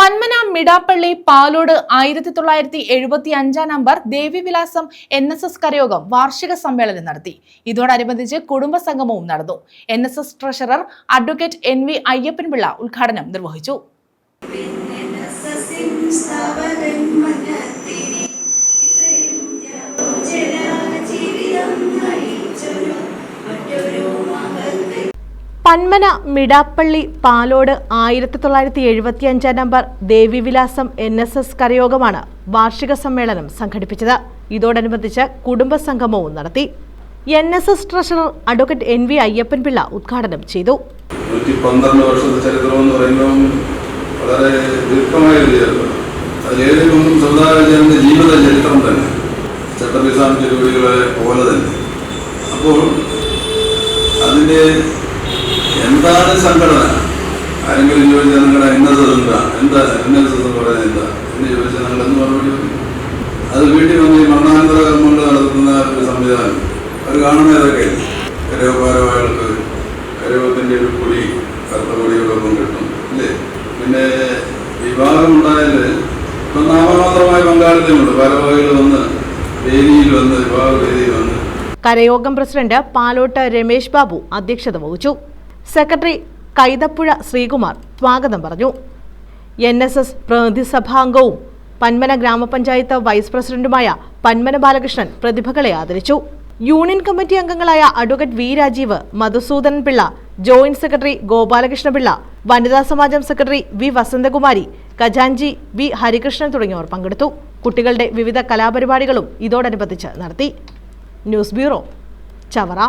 പന്മന മിടാപ്പള്ളി പാലോട് ആയിരത്തി തൊള്ളായിരത്തി എഴുപത്തി അഞ്ചാം number Devivilasam N S S കരയോഗം വാർഷിക സമ്മേളനം നടത്തി. ഇതോടനുബന്ധിച്ച് കുടുംബസംഗമവും നടന്നു. N S S treasurer advocate N V Ayyappan Pillai ഉദ്ഘാടനം നിർവഹിച്ചു. പന്മന മിടാപ്പള്ളി പാലോട് ആയിരത്തി തൊള്ളായിരത്തി എഴുപത്തി അഞ്ചാം number Devivilasam N S S കരയോഗമാണ് വാർഷിക സമ്മേളനം സംഘടിപ്പിച്ചത്. ഇതോടനുബന്ധിച്ച് കുടുംബസംഗമവും നടത്തി. N S S treasurer advocate N V Ayyappan Pillai ഉദ്ഘാടനം ചെയ്തു. വർഷത്തെ വളരെ ദീർഘമായ ജീവിത പോലെ അപ്പോൾ അതിന്റെ എന്താണ് സംഘടന. ആരെങ്കിലും ചോദിച്ചാൽ നിങ്ങളുടെ എന്നത് എന്താ? എന്താ എൻ എസ് എന്താ? എന്ന് ചോദിച്ചാൽ നിങ്ങൾ എന്ന് മറുപടി അത് വീട്ടിൽ വന്ന് ഈ മരണാനന്തര കർമ്മങ്ങൾ നടത്തുന്ന ഒരു സംവിധാനം. അവർ കാണുന്ന ഏതൊക്കെ കരയോപാരവായകൾക്ക് കരയോഗത്തിന്റെ ഒരു പൊടി കറുത്ത പൊടികളൊപ്പം കിട്ടും. അല്ലേ പിന്നെ വിവാഹം ഉണ്ടായാൽ ഇപ്പം നാമമാത്രമായ പങ്കാളിത്തമുണ്ട്. ഭാരവാഹികൾ വന്ന് വേദിയിൽ വന്ന് വിവാഹ വേദിയിൽ വന്ന്. കരയോഗം പ്രസിഡന്റ് പാലോട്ട് രമേശ് ബാബു അധ്യക്ഷത വഹിച്ചു. സെക്രട്ടറി കൈതപ്പുഴ ശ്രീകുമാർ സ്വാഗതം പറഞ്ഞു. എൻ എസ് എസ് പ്രതിനിധി സഭാംഗവും പന്മന ഗ്രാമപഞ്ചായത്ത് വൈസ് പ്രസിഡന്റുമായ പന്മന ബാലകൃഷ്ണൻ പ്രതിഭകളെ ആദരിച്ചു. യൂണിയൻ കമ്മിറ്റി അംഗങ്ങളായ advocate V Rajeev Madhusoodanan Pillai joint secretary Gopalakrishna Pillai വനിതാ സമാജം സെക്രട്ടറി വി വസന്തകുമാരി ഖജാൻജി വി ഹരികൃഷ്ണൻ തുടങ്ങിയവർ പങ്കെടുത്തു. കുട്ടികളുടെ വിവിധ കലാപരിപാടികളും ഇതോടനുബന്ധിച്ച് നടത്തി. News bureau Chavara.